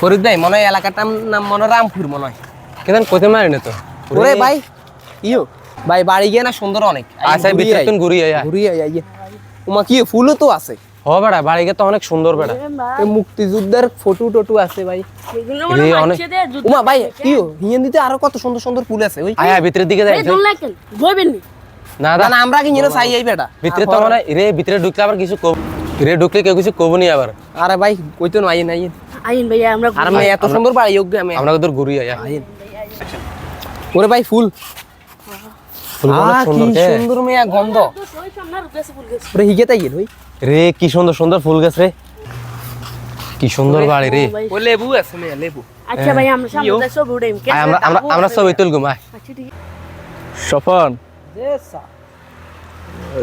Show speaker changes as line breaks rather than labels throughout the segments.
ফরিদ ভাই মনে হয় এলাকাটার নাম মনে রামপুর মনে হয়।
কেন কোথায় মারি না তো?
ওরে ভাই। ইয়ো। ভাই বাড়ি গিয়ে না সুন্দর অনেক।
আচ্ছা ভিতরে তুন ঘুরি আয়
ঘুরি উমা কি ফুলও তো আছে?
হ বেড়া বাড়ি গিয়ে তো অনেক সুন্দর বেড়া।
এই মুক্তিযুদ্ধের ফটো টটো আছে ভাই।
মনে
উমা ভাই কিও হিয়েন দিতে আরও কত সুন্দর সুন্দর ফুল আছে ওই।
আয় ভিতরের দিকে যাই
নি।
না
না।
দা
না আমরা কি নিয়ে চাই এই বেটা
ভিতরে তো মানে রে ভিতরে ঢুকলে আবার কিছু কব রে ঢুকলে কেউ কিছু কব নি আবার?
আরে ভাই কইতো না আইন আইন।
আইন ভাইয়া আমরা
আর আমি এত সুন্দর বাড়ি যোগ্য আমি
আমরা তোর ঘুরি আয়।
আইন। ওরে ভাই ফুল। কি
সুন্দর
মেয়া গন্ধ।
তো ফুল
হিগে তাই গেল
রে কি সুন্দর সুন্দর ফুল গাছ রে। কি সুন্দর বাড়ি রে।
ও লেবু আছে মেয়া লেবু।
আচ্ছা ভাই আমরা সামনে সব উড়াইম
আয়, আমরা আমরা আমরা ছবি তুলগুম আয়
আচ্ছা ঠিক
সফন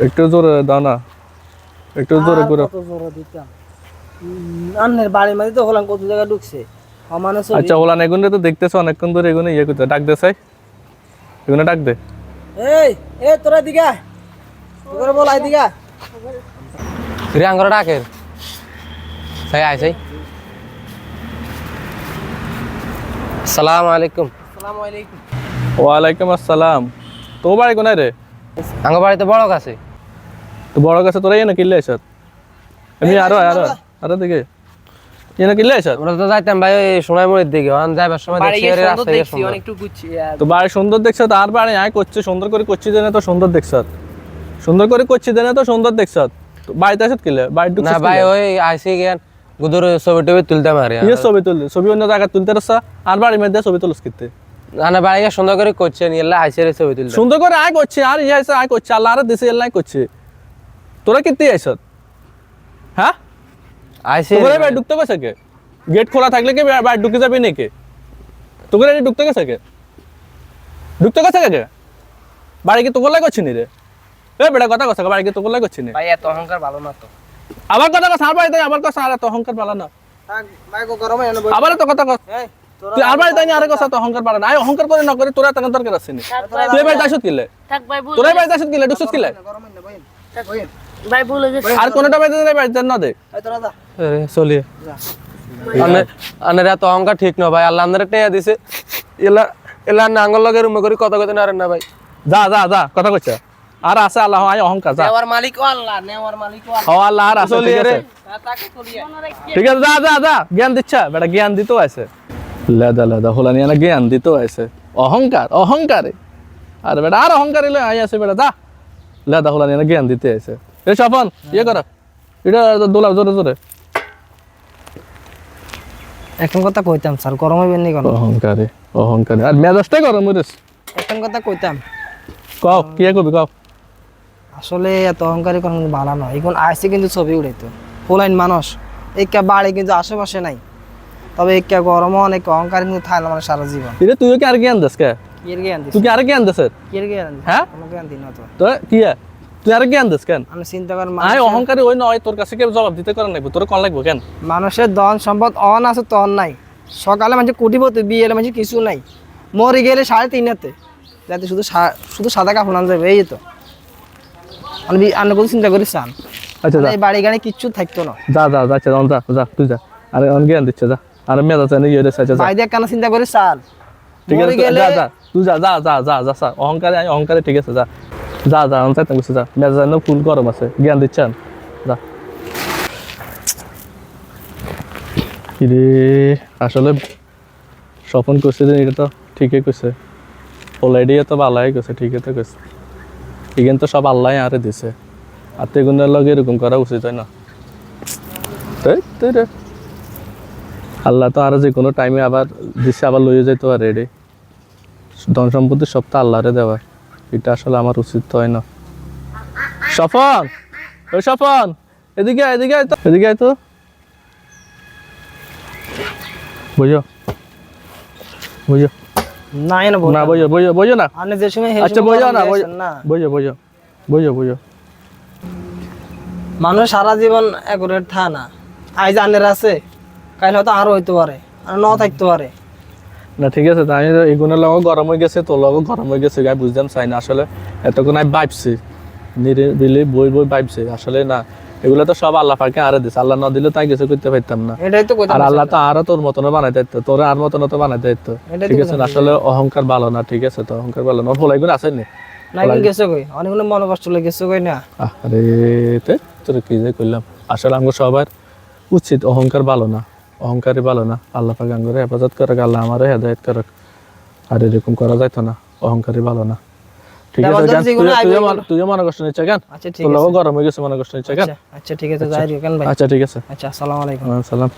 একটু জোরে দাও না। একটু জোরে করে
আন্নের বাড়ির মধ্যে তো হলাম কত জায়গা ঢুকছে? আমার
আচ্ছা এগুনে তো দেখতেছো অনেকক্ষণ ধরে এগুনে ইয়ে করতে ডাক দে সাই এগুনে ডাক দে।
এই এ তোরা দিগা তোরা বল আই দিগা
রে আঙ্গর ডাকের সাই আয় সাই সালাম আলাইকুম।
আসসালামু আলাইকুম।
ওয়ালাইকুম আসসালাম। তো বাড়ি কোনায় রে?
আঙ্গ বাড়িতে বড় কাছে।
তো বড় তোরা ইয়ে না কিনলে আসাত এমনি আরও আরও আরও দিকে। কিনলে আসাত
তো যাইতাম ভাই ওই সোনাই দিকে ওখান যাইবার সময় দেখছি
গিয়ে
এর
সুন্দর
রাস্তায়
অনেকটু গুচ্ছি
তো বাড়ি সুন্দর দেখছ আর বাড়ি আয় করছে সুন্দর করে করছি দেনে তো সুন্দর দেখছ। সুন্দর করে করছি দেনে তো সুন্দর দেখছ। তো বাড়িতে আসত কিলে বাড়ি
না ভাই ওই আইসি জ্ঞান গুদুর ছবি টবি তুলতে মারি
ইয়ে ছবি তুললে? ছবি অন্য জায়গায় তুলতে রসা আর বাড়ির মধ্যে ছবি তুলস
না বাড়ি সুন্দর করে করছে নিয়ে আইসি ছবি তুলতে।
সুন্দর করে আয় করছে আর ইয়ে আয় করছে আল্লাহ আর দেশে এলাই করছে। তোরা কিনতে আইসত হ্যাঁ?
আইসি
তোরা বাড়ি ঢুকতে গেছে কে? গেট খোলা থাকলে কি বা- বাড়ি ঢুকে যাবে নাকি? তোকে এটি ঢুকতে গেছে কে? ঢুকতে গেছে কে বাড়ি কি তোকে লাই করছি নি রে? এ বেটা কথা কথা বাড়ি কি তোকে লাই করছি নি
ভাই এত অহংকার ভালো না তো।
আবার কথা কথা আর বাড়িতে আবার কথা আর এত অহংকার পালা না। আবার তো কথা কথা তুই আর বাড়িতে আনি কথা তো অহংকার না। করে না করে তোরা তখন দরকার আছে নি? তুই এবার যাইছত কিলে?
ভুল
আসত কিলে? ঢুকছত কিলে?
গরম এনে বইন বইন
ভাই ভুল হয়ে গেছে
আর কোনটা বাড়িতে দিলে বাড়িতে না দে।
এই তোরা দা
চলিয়ে। আনের এত অহংকার ঠিক না ভাই আল্লাহ আন্দারে টেয়া দিছে। এলা এলা নাঙ্গল লগে রুমে করি কথা কথা না না ভাই।
যা যা যা কথা কইছে। আর আছে আল্লাহ আয় অহংকার যা।
নেওয়ার মালিক ও আল্লাহ নেওয়ার মালিক ও আল্লাহ।
হ আল্লাহ আর আছে ঠিক আছে।
তাকে চলিয়ে।
ঠিক আছে যা যা যা জ্ঞান দিচ্ছা। বেটা জ্ঞান দিতেও আছে। লেদা লেদা হোলা নিয়ে না জ্ঞান দিতেও আছে। অহংকার অহংকারে। আর বেটা আর অহংকার এলে আই আছে বেটা যা। লেদা হোলা নিয়ে জ্ঞান দিতে আছে। এ সফন ইয়ে কর। এটা দোলা জোরে জোরে।
এখন কথা কইতাম স্যার গরম হইবেন নি কোন?
অহংকারে অহংকারে। আর মেজাজটাই গরম হইস
এখন কথা কইতাম।
কও কি করবি কও।
আসলে এত অহংকারী কোন ভালো নয়। এখন আইসি কিন্তু ছবি উড়াইতো। পোলাইন মানুষ একা বাড়ি কিন্তু আশেপাশে নাই। তবে একা গরমও অনেক অহংকারী কিন্তু থাকল মানে সারা জীবন।
এটা তুইও কি আর জ্ঞান দিস কে? তুই আর
কি দিস
হ্যাঁ?
না তো।
কি? তুই আর দিস কেন?
আমি চিন্তা কর
আয়
মানুষের-
অহংকারী ওই নয় তোর কাছে কেউ জবাব দিতে করেন লাগবে তোর কোন লাগবে কেন?
মানুষের ধন সম্পদ অন আছে তন নাই। সকালে মানুষ কোটিপতি বিয়ে এলে কিছু নাই। মরে গেলে সাড়ে তিন হাতে যাতে শুধু শুধু সাদা কাপড় আনতে যাবে এই তো। আমি কোনো চিন্তা করিস চান
আচ্ছা
এই বাড়ি গাড়ি কিচ্ছু থাকতো না।
যা যা যাচ্ছে যা যা যা তুই যা। আরে অন জ্ঞান দিচ্ছে যা। আরে মেজা চাই ইয়ে রেছে যা।
ভাই দেখ কেন চিন্তা করিস চান
ঠিক আছে যা যা। তুই যা যা যা যা যা স্যার অহংকারে আমি অহংকারে ঠিক আছে যা যা যা আমি চাইতাম কিছু যা মেজা ফুল গরম আছে জ্ঞান দিচ্ছেন যা কিরে আসলে স্বপন করছে যে এটা তো ঠিকই কইছে অলরেডি তো ভালাই কইছে ঠিকই তো কইছে এখান তো সব আল্লাহ আরে দিছে আর তেগুনের লগে এরকম করা উচিত হয় না তাই তাই রে আল্লাহ তো আরও যে কোনো টাইমে আবার দিচ্ছে আবার লইয়ে যেতে পারে রে ধন সম্পত্তি সব তো আল্লাহরে দেওয়া। এটা আসলে আমার উচিত হয় না। সফন ওই সফন এদিকে এদিকে আয় তো এদিকে আয় তো। বুঝো বুঝো
না বল
না বুঝো বুঝো বুঝো না।
আপনি যে সময়
আচ্ছা বুঝো না বুঝো
না।
বুঝো বুঝো বুঝো বুঝো
মানুষ সারা জীবন একুরেট থা না। আজ আনের আছে কাল হয়তো আরও হইতে পারে আর ন থাকতে পারে।
না ঠিক আছে তাই এগুলোর লগো গরম হয়ে গেছে তোর লগো গরম হয়ে গেছে গায়ে বুঝতাম চাই না আসলে এতক্ষণ আমি ভাবছি নিরিবিলি বই বই ভাবছি আসলে না এগুলো তো সব আল্লাহ পাকে আরে দিছে আল্লাহ না দিলে তাই কিছু করতে পারতাম না।
এটাই তো কথা
আর আল্লাহ তো আরও তোর মতন বানাইতে দিত তোর আর মতন তো বানাইতে দিত ঠিক আছে না? আসলে অহংকার ভালো না ঠিক আছে তো অহংকার ভালো না। ফলাই গুণ আছে নি?
না এখন গেছে কই? অনেকগুলো মনে কষ্ট লাগে গেছে কই না?
আরে তে তোর কি যে করলাম আসলে আমাকে সবার উচিত অহংকার ভালো না। অহংকারই ভালো না। আল্লাহ পাক আঙ্গুরে হেফাজত করে আল্লাহ আমারও হেদায়ত করুক। আর এরকম করা যাইতো না অহংকারই ভালো না। ঠিক আছে তুইও- মনে- তুইও কষ্ট নিচ্ছে কেন
আচ্ছা
তোর গরম হয়ে গেছে মনে কষ্ট নিচ্ছে কেন
আচ্ছা, আচ্ছা ঠিক আছে যাই কেন ভাই?
আচ্ছা ঠিক আছে।
আচ্ছা আসসালামু আলাইকুম।
সালাম